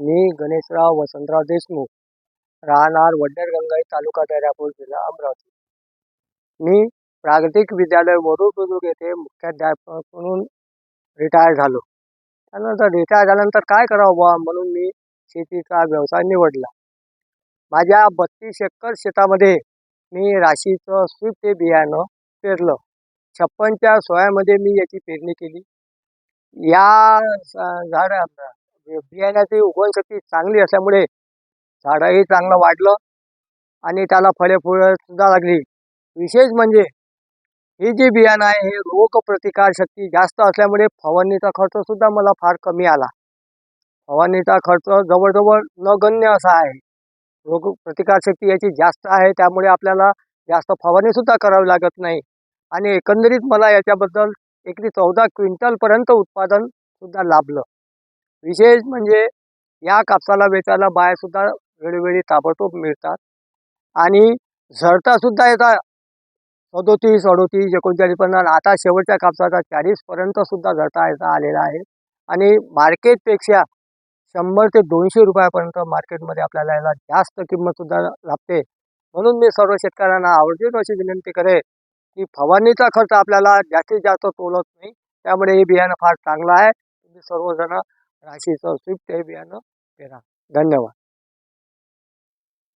मी गणेशराव वसंतराव देशमुख राहणार वड्डरगंगाई तालुका दर्यापूर जिल्हा अमरावती. मी प्रागतिक विद्यालय वरुड बुद्रुक येथे मुख्याध्यापक म्हणून रिटायर झालो. त्यानंतर रिटायर झाल्यानंतर काय करावं बुवा? म्हणून मी शेतीचा व्यवसाय निवडला. माझ्या बत्तीस एकर शेतामध्ये मी राशीचं स्विफ्ट हे बियाणं पेरलं. छप्पनच्या सोयामध्ये मी याची पेरणी केली. या झाडा बियाण्याची उगवणशक्ती चांगली असल्यामुळे झाडंही चांगलं वाढलं आणि त्याला फळे फुलं सुद्धा लागली. विशेष म्हणजे हे जे बियाणं आहे हे रोगप्रतिकार शक्ती जास्त असल्यामुळे फवारणीचा खर्च सुद्धा मला फार कमी आला. फवारणीचा खर्च जवळजवळ नगण्य असा आहे. रोग शक्ती याची जास्त आहे त्यामुळे आपल्याला जास्त फवारणी सुद्धा करावी लागत नाही. आणि एकंदरीत मला याच्याबद्दल एकरी चौदा क्विंटलपर्यंत उत्पादन सुद्धा लाभलं. विशेष म्हणजे या कापसाला वेचायला बाया सुद्धा वेळोवेळी ताबडतोब मिळतात. आणि झडतासुद्धा येतात. सदोतीस अडोतीस एकोणचाळीस पन्नास आता शेवटच्या कापसाचा चाळीसपर्यंतसुद्धा झडता येता आलेला आहे. आणि मार्केटपेक्षा शंभर ते दोनशे रुपयापर्यंत मार्केटमध्ये आपल्याला याला जास्त किंमतसुद्धा लागते. म्हणून मी सर्व शेतकऱ्यांना आवर्जून अशी विनंती करेन की फवारणीचा खर्च आपल्याला जास्तीत जास्त तोलत नाही. त्यामुळे हे बियाणं फार चांगलं आहे. तुम्ही सर्वजण राशीचं स्विफ्ट हे बियाणं पेरा धन्यवाद